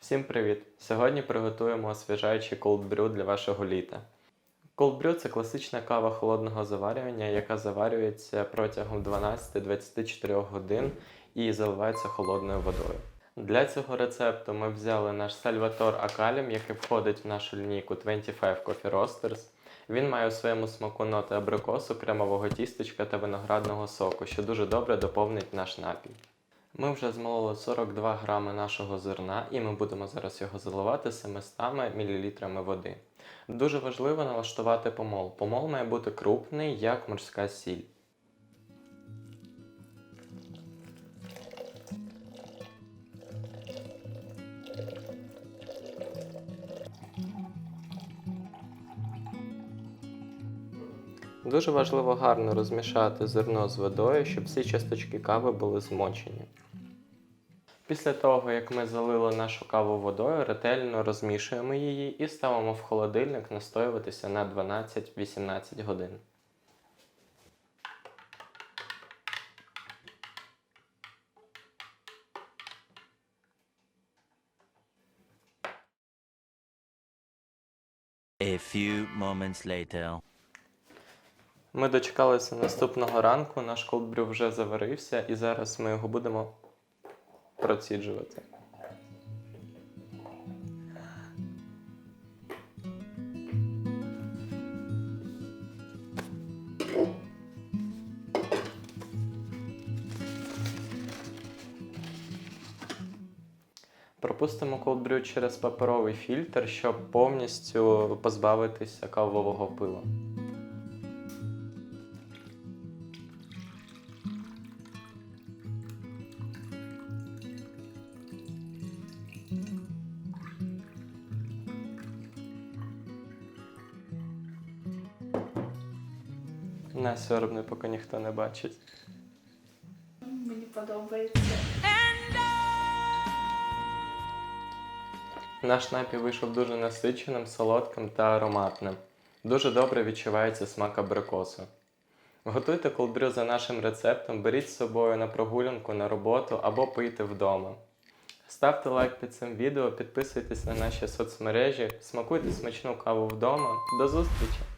Всім привіт! Сьогодні приготуємо освіжаючий cold brew для вашого літа. Cold brew – це класична кава холодного заварювання, яка заварюється протягом 12-24 годин і заливається холодною водою. Для цього рецепту ми взяли наш Salvatore Акалім, який входить в нашу лінійку 25 Coffee Roasters. Він має у своєму смаку ноти абрикосу, кремового тістечка та виноградного соку, що дуже добре доповнить наш напій. Ми вже змололи 42 грами нашого зерна і ми будемо зараз його заливати 700 мл води. Дуже важливо налаштувати помол. Помол має бути крупний, як морська сіль. Дуже важливо гарно розмішати зерно з водою, щоб всі часточки кави були змочені. Після того, як ми залили нашу каву водою, ретельно розмішуємо її і ставимо в холодильник настоюватися на 12-18 годин. A few moments later. Ми дочекалися наступного ранку, наш колдбрю вже заварився, і зараз ми його будемо проціджувати. Пропустимо колдбрю через паперовий фільтр, щоб повністю позбавитися кавового пила. Не соромно, поки ніхто не бачить. Мені подобається. Наш напій вийшов дуже насиченим, солодким та ароматним. Дуже добре відчувається смак абрикосу. Готуйте колдрю за нашим рецептом, беріть з собою на прогулянку, на роботу або пийте вдома. Ставте лайк під цим відео, підписуйтесь на наші соцмережі, смакуйте смачну каву вдома. До зустрічі!